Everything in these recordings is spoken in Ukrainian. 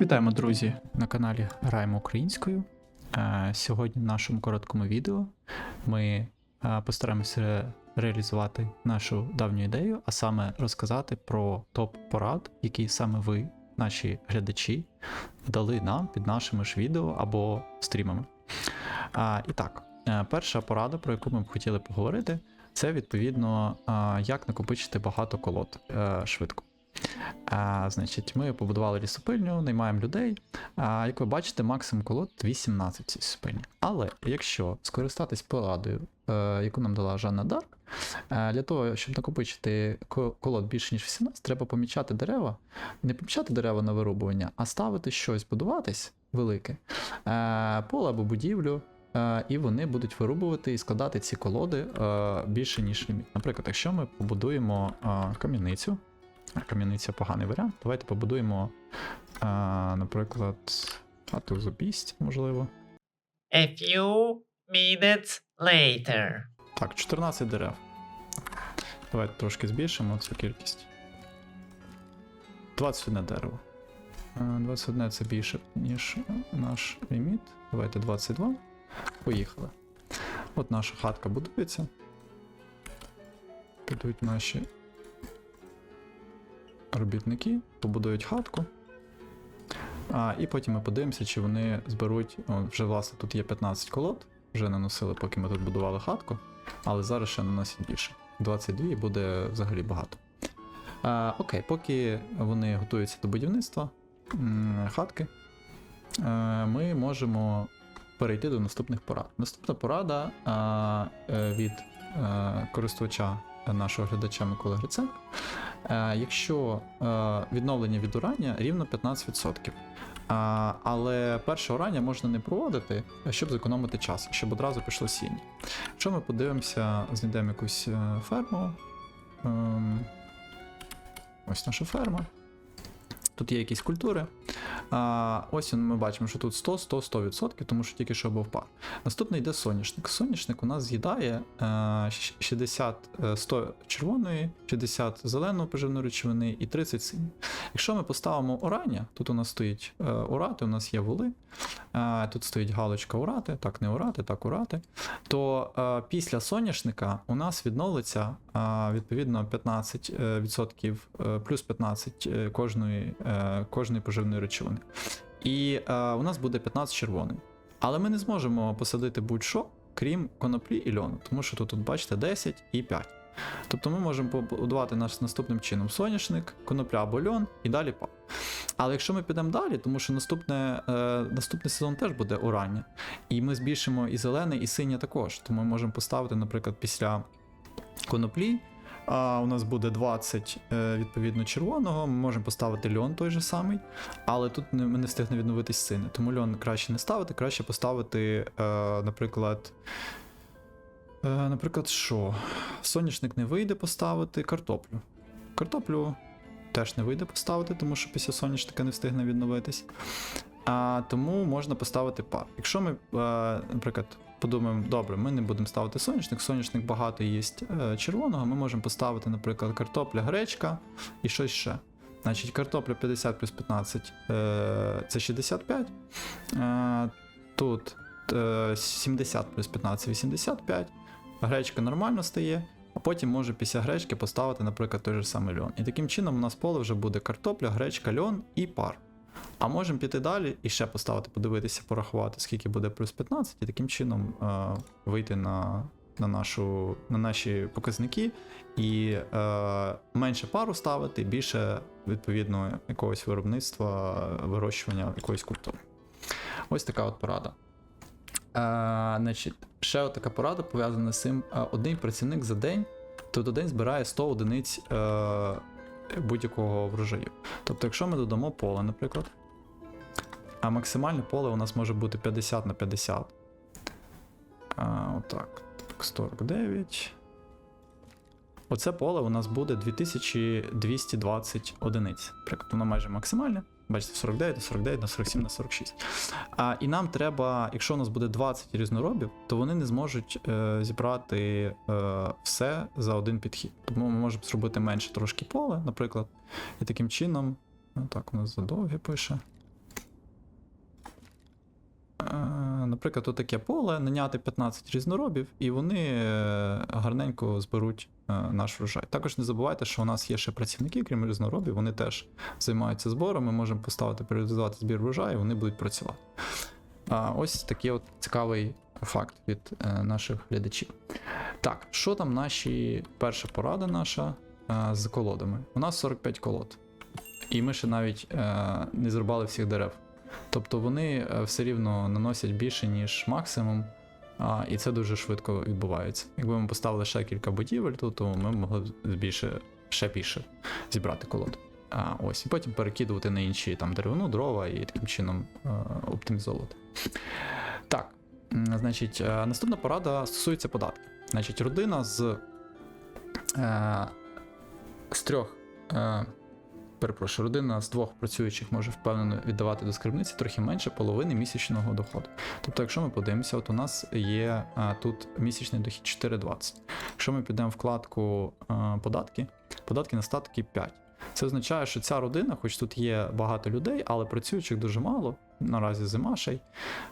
Вітаємо, друзі, на каналі Граємо Українською. Е, Сьогодні в нашому короткому відео ми е, постараємося реалізувати нашу давню ідею, а саме розказати про топ-порад, які саме ви, наші глядачі, дали нам під нашими ж відео або стрімами. І так, е, перша порада, про яку ми б хотіли поговорити, це відповідно, як накопичити багато колод е, швидко. А, значить, ми побудували лісопильню, наймаємо людей. А, як ви бачите, максимум колод 18 в цій лісопильні. Але якщо скористатись порадою, е, яку нам дала Жанна Дарк, е, для того, щоб накопичити колод більше ніж 18, треба помічати дерева, не помічати дерева на вирубування, а ставити щось, будуватись велике, е, поле або будівлю. е, І вони будуть вирубувати і складати ці колоди е, більше, ніж ліміт. Наприклад, якщо ми побудуємо е, кам'яницю, Кам'яниця поганий варіант. Давайте побудуємо, а, наприклад, хату з обість, можливо. A few minutes later. Так, 14 дерев. Давайте трошки збільшимо цю кількість. 21 дерево. 21 це більше, ніж наш ліміт. Давайте 22. Поїхали. От наша хатка будується. Підуть наші робітники, побудують хатку. А, і потім ми подивимося, чи вони зберуть. О, вже, власне, тут є 15 колод, вже наносили, поки ми тут будували хатку, але зараз ще наносять більше. 22 буде взагалі багато. А, окей, поки вони готуються до будівництва хатки, е, ми можемо перейти до наступних порад. Наступна порада е, від е, користувача нашого глядача Миколи Гриценка. Е, Якщо е, відновлення від урання рівно 15%. А, але перше урання можна не проводити, щоб зекономити час, щоб одразу пішло сіння. Якщо ми подивимося, знайдемо якусь е, ферму. Ем, ось наша ферма. Тут є якісь культури. А, ось ми бачимо, що тут 100, 100, 100%, тому що тільки що був пар. Наступний йде соняшник. Соняшник у нас з'їдає е, 60 е, 100 червоної, 60 зеленої поживної речовини і 30 синьої. Якщо ми поставимо урання, тут у нас стоїть е, урати, у нас є воли, е, тут стоїть галочка урати, так не урати, так урати, то е, після соняшника у нас відновиться е, відповідно 15% е, е, плюс 15 е, кожної, кожної поживної речовини. І у нас буде 15 червоної. Але ми не зможемо посадити будь-що, крім коноплі і льону, тому що тут, тут бачите, 10 і 5. Тобто ми можемо побудувати наш наступним чином соняшник, конопля або льон і далі пап. Але якщо ми підемо далі, тому що наступне, е, наступний сезон теж буде урання, і ми збільшимо і зелене, і синє також. Тому ми можемо поставити, наприклад, після коноплі. А у нас буде 20 е, відповідно червоного. Ми можемо поставити льон той же самий, але тут ми не встигне відновитись сине. Тому льон краще не ставити, краще поставити, е, наприклад. Е, наприклад, що? Соняшник не вийде поставити картоплю. Картоплю теж не вийде поставити, тому що після соняшника не встигне відновитись. А, тому можна поставити пар. Якщо ми, наприклад, подумаємо, добре, ми не будемо ставити соняшник, соняшник багато їсть е, червоного, ми можемо поставити, наприклад, картопля, гречка і щось ще. Значить, картопля 50 плюс 15 е, це 65. Е, тут е, 70 плюс 15 85. Гречка нормально стає, а потім може після гречки поставити, наприклад, той же самий льон. І таким чином у нас поле вже буде картопля, гречка, льон і пар. А можемо піти далі і ще поставити, подивитися, порахувати, скільки буде плюс 15, і таким чином е, вийти на, на, нашу, на наші показники і е, менше пару ставити, більше, відповідно, якогось виробництва, вирощування якоїсь культури. Ось така от порада. Е, значить, ще така порада пов'язана з цим. Е, Один працівник за день, тобто день збирає 100 одиниць е, будь-якого врожаю. Тобто, якщо ми додамо поле, наприклад, а максимальне поле у нас може бути 50 на 50. А, отак. Так, 49. Оце поле у нас буде 2220 одиниць. Приклад, воно майже максимальне. Бачите, 49 на 49 на 47 на 46. А, І нам треба, якщо у нас буде 20 різноробів, то вони не зможуть е, зібрати е, все за один підхід. Тому ми можемо зробити менше трошки поле, наприклад. І таким чином. Ну так, у нас задовгі пише. Е, наприклад, таке поле, наняти 15 різноробів, і вони е, гарненько зберуть е, наш врожай. Також не забувайте, що у нас є ще працівники, крім різноробів, вони теж займаються збором. Ми можемо поставити періодизувати збір врожаю, і вони будуть працювати. А ось такий от цікавий факт від е, наших глядачів. Так, що там наші перша порада наша з колодами? У нас 45 колод. І ми ще навіть не зрубали всіх дерев. Тобто вони е, все рівно наносять більше, ніж максимум, а, і це дуже швидко відбувається. Якби ми поставили ще кілька будівель, тут, то ми могли б ще більше зібрати колод. А, ось, і потім перекидувати на інші там деревину, дрова і таким чином е, оптимізовувати. Так, значить, е, наступна порада стосується податків. Значить, родина з, з трьох. Е, перепрошую, родина з двох працюючих може впевнено віддавати до скарбниці трохи менше половини місячного доходу. Тобто, якщо ми подивимося, от у нас є а, тут місячний дохід 4,20. Якщо ми підемо в вкладку а, податки, податки на статки 5. Це означає, що ця родина, хоч тут є багато людей, але працюючих дуже мало, наразі зима ще й,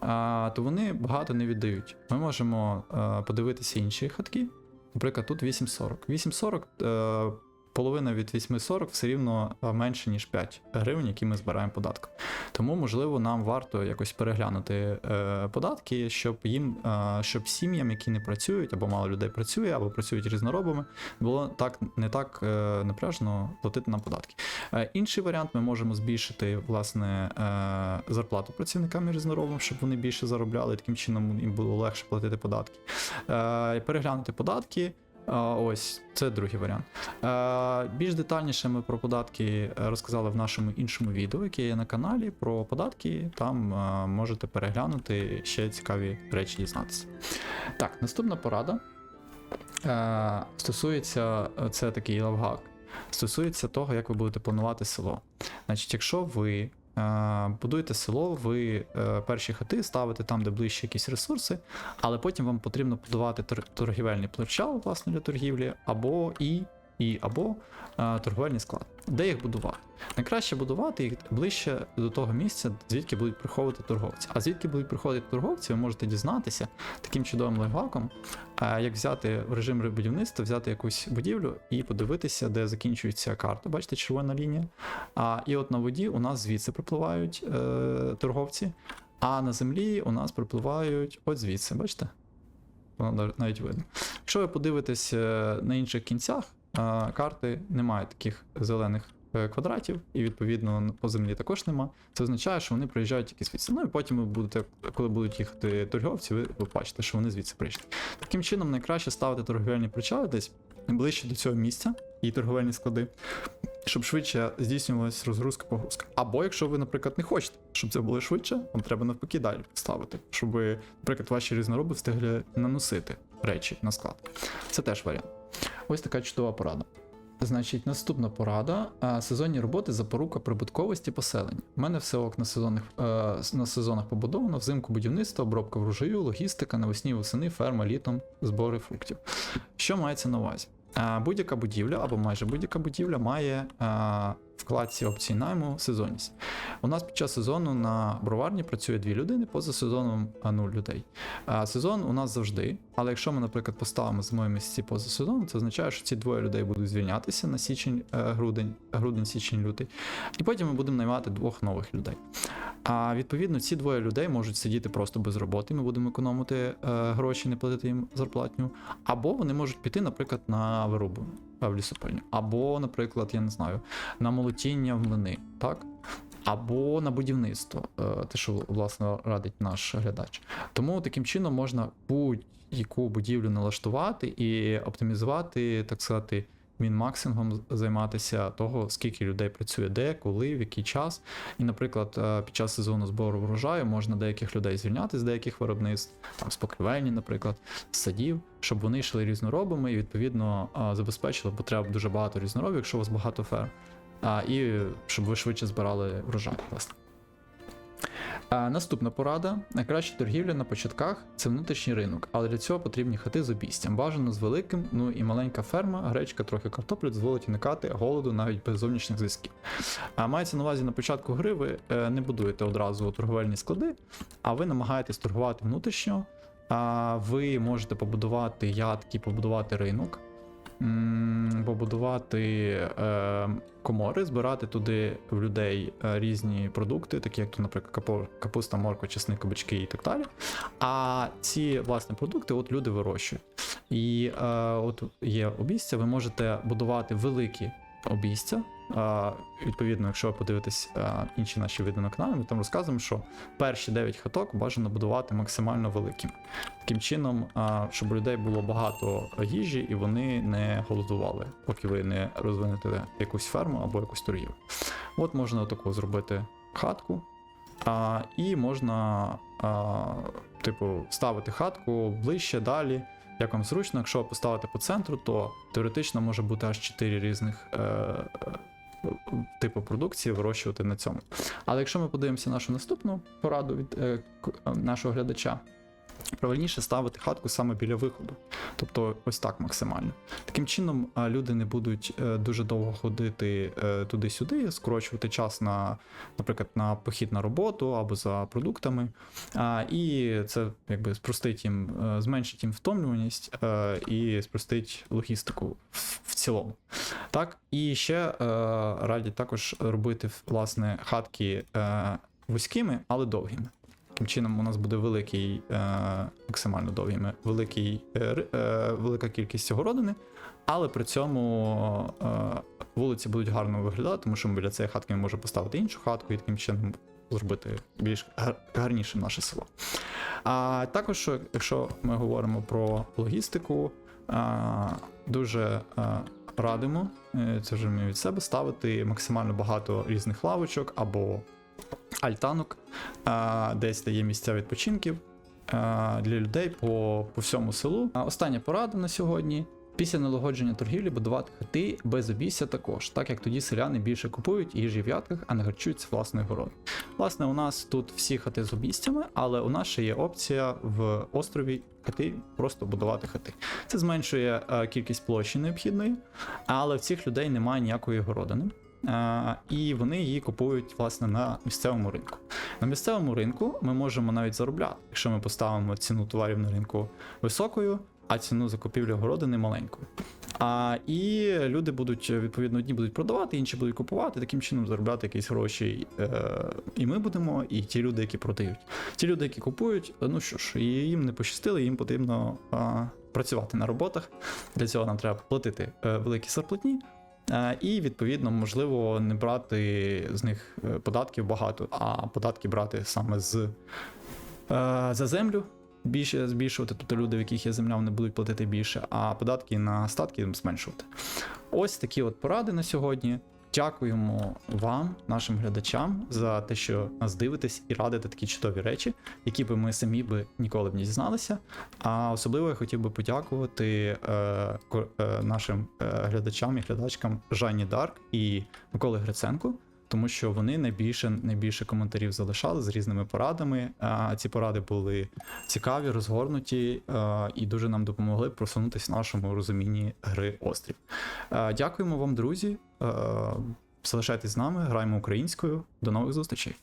а, то вони багато не віддають. Ми можемо подивитися інші хатки. Наприклад, тут 8,40. 8,40 е, половина від 8,40 все рівно менше, ніж 5 гривень, які ми збираємо податку. Тому, можливо, нам варто якось переглянути е, податки, щоб їм, е, щоб сім'ям, які не працюють, або мало людей працює, або працюють різноробами, було так не так е, напряжно платити нам податки. Е, інший варіант ми можемо збільшити власне е, зарплату працівникам різноробам, щоб вони більше заробляли, таким чином їм було легше платити податки. Е, переглянути податки. Ось це другий варіант. Більш детальніше ми про податки розказали в нашому іншому відео, яке є на каналі. Про податки там можете переглянути ще цікаві речі дізнатися. Так, наступна порада стосується це такий лавгак. Стосується того, як ви будете планувати село. Значить, якщо ви будуєте село, ви е, перші хати ставите там, де ближче якісь ресурси, але потім вам потрібно будувати торгівельний площал, власне, для торгівлі, або і, і або е, торговельний склад. Де їх будувати? Найкраще будувати їх ближче до того місця, звідки будуть приходити торговці. А звідки будуть приходити торговці, ви можете дізнатися таким чудовим лайфхаком, е, як взяти в режим будівництва, взяти якусь будівлю і подивитися, де закінчується карта. Бачите, червона лінія. А, і от на воді у нас звідси припливають е, торговці, а на землі у нас припливають от звідси, бачите? Воно навіть видно. Якщо ви подивитесь е, на інших кінцях карти, немає таких зелених е, квадратів, і відповідно по землі також нема. Це означає, що вони приїжджають якісь звідси. Ну і потім ви будете, коли будуть їхати торговці, ви побачите, що вони звідси прийшли. Таким чином, найкраще ставити торговельні причали десь ближче до цього місця і торговельні склади, щоб швидше здійснювалася розгрузка погрузка. Або якщо ви, наприклад, не хочете, щоб це було швидше, вам треба навпаки далі ставити, щоб, наприклад, ваші різнороби встигли наносити речі на склад. Це теж варіант. Ось така чудова порада. Значить, наступна порада. Сезонні роботи запорука прибутковості поселення. У мене все ок на сезонних, е, на сезонах побудовано, взимку будівництво, обробка врожаю, логістика, навесні восени, ферма, літом, збори фруктів. Що мається на увазі? Будь-яка будівля або майже будь-яка будівля має вкладці опцій найму сезонність. У нас під час сезону на броварні працює дві людини, поза сезоном нуль людей. Сезон у нас завжди, але якщо ми, наприклад, поставимо зимові місяці поза сезоном, це означає, що ці двоє людей будуть звільнятися на січень, е, грудень, грудень, січень, лютий, і потім ми будемо наймати двох нових людей. А відповідно, ці двоє людей можуть сидіти просто без роботи. Ми будемо економити е, гроші, не платити їм зарплатню. Або вони можуть піти, наприклад, на вирубу е, в лісопильню, або, наприклад, я не знаю, на молотіння в млини, так? Або на будівництво, е, те, що власне радить наш глядач. Тому таким чином можна будь-яку будівлю налаштувати і оптимізувати, так сказати, мінмаксингом займатися того, скільки людей працює, де, коли, в який час. І, наприклад, е, під час сезону збору врожаю можна деяких людей звільняти з деяких виробництв, там з покривельні, наприклад, з садів, щоб вони йшли різноробами і відповідно е, забезпечили, бо треба дуже багато різноробів, якщо у вас багато ферм. А, і щоб ви швидше збирали врожай, власне. А, наступна порада: найкраща торгівля на початках це внутрішній ринок, але для цього потрібні хати з обійстям. Бажано з великим, ну і маленька ферма, гречка, трохи картоплі дозволить уникати голоду навіть без зовнішніх зв'язків. А мається на увазі на початку гри ви е, не будуєте одразу торговельні склади, а ви намагаєтесь торгувати внутрішньо. А ви можете побудувати ядки, побудувати ринок, побудувати е, комори, збирати туди в людей е, різні продукти, такі як, наприклад, капуста, морква, чесник, кабачки і так далі. А ці власне продукти от люди вирощують. І е, от є обіця, ви можете будувати великі обійстя. Е, відповідно, якщо ви подивитесь е, інші наші відео на каналі, ми там розказуємо, що перші 9 хаток бажано будувати максимально великими. Таким чином, е, щоб у людей було багато їжі і вони не голодували, поки ви не розвинете якусь ферму або якусь торгівлю. От можна таку зробити хатку, а, і можна, а, типу, ставити хатку ближче далі. Як вам зручно, якщо поставити по центру, то теоретично може бути аж 4 різних е, е, типу продукції вирощувати на цьому. Але якщо ми подивимося нашу наступну пораду від е, е, нашого глядача, правильніше ставити хатку саме біля виходу. Тобто ось так максимально. Таким чином, люди не будуть е, дуже довго ходити е, туди-сюди, скорочувати час на, наприклад, на похід на роботу або за продуктами. І це якби спростить їм, е, зменшить їм втомлюваність і спростить логістику в, цілому. Так, і ще радять також робити власне хатки вузькими, але довгими. Таким чином, у нас буде великий, е, максимально довгими, великий, е, е, велика кількість огородини, але при цьому вулиці будуть гарно виглядати, тому що ми біля цієї хатки ми можемо поставити іншу хатку і таким чином зробити більш гарнішим наше село. А також, якщо ми говоримо про логістику, дуже радимо, це вже ми від себе ставити максимально багато різних лавочок або альтанок, десь де є місця відпочинків для людей по, по всьому селу. Остання порада на сьогодні. Після налагодження торгівлі будувати хати без обійстя також, так як тоді селяни більше купують їжі в ядках, а не харчуються власної городи. Власне, у нас тут всі хати з обійстями, але у нас ще є опція в острові хати просто будувати хати. Це зменшує е, кількість площі необхідної, але в цих людей немає ніякої городини. І вони її купують власне на місцевому ринку. На місцевому ринку ми можемо навіть заробляти, якщо ми поставимо ціну товарів на ринку високою, а ціну закупівлі городини маленькою. А, і люди будуть відповідно одні будуть продавати, інші будуть купувати, таким чином заробляти якісь гроші. Е, і ми будемо, і ті люди, які продають. Ті люди, які купують, ну що ж, їм не пощастило, їм потрібно а, працювати на роботах. Для цього нам треба платити е, великі зарплатні. Е, І відповідно, можливо, не брати з них е, податків багато, а податки брати саме з е, за землю. Більше збільшувати, тобто люди, в яких є земля, вони будуть платити більше, а податки на статки зменшувати. Ось такі от поради на сьогодні. Дякуємо вам, нашим глядачам, за те, що нас дивитесь і радите такі чудові речі, які би ми самі би ніколи б не дізналися. А особливо я хотів би подякувати е, е, нашим е, глядачам і глядачкам Жанні Дарк і Миколи Гриценку, тому що вони найбільше найбільше коментарів залишали з різними порадами. А ці поради були цікаві, розгорнуті і дуже нам допомогли просунутися в нашому розумінні гри Острів. Дякуємо вам, друзі. Залишайтесь з нами, граємо українською. До нових зустрічей.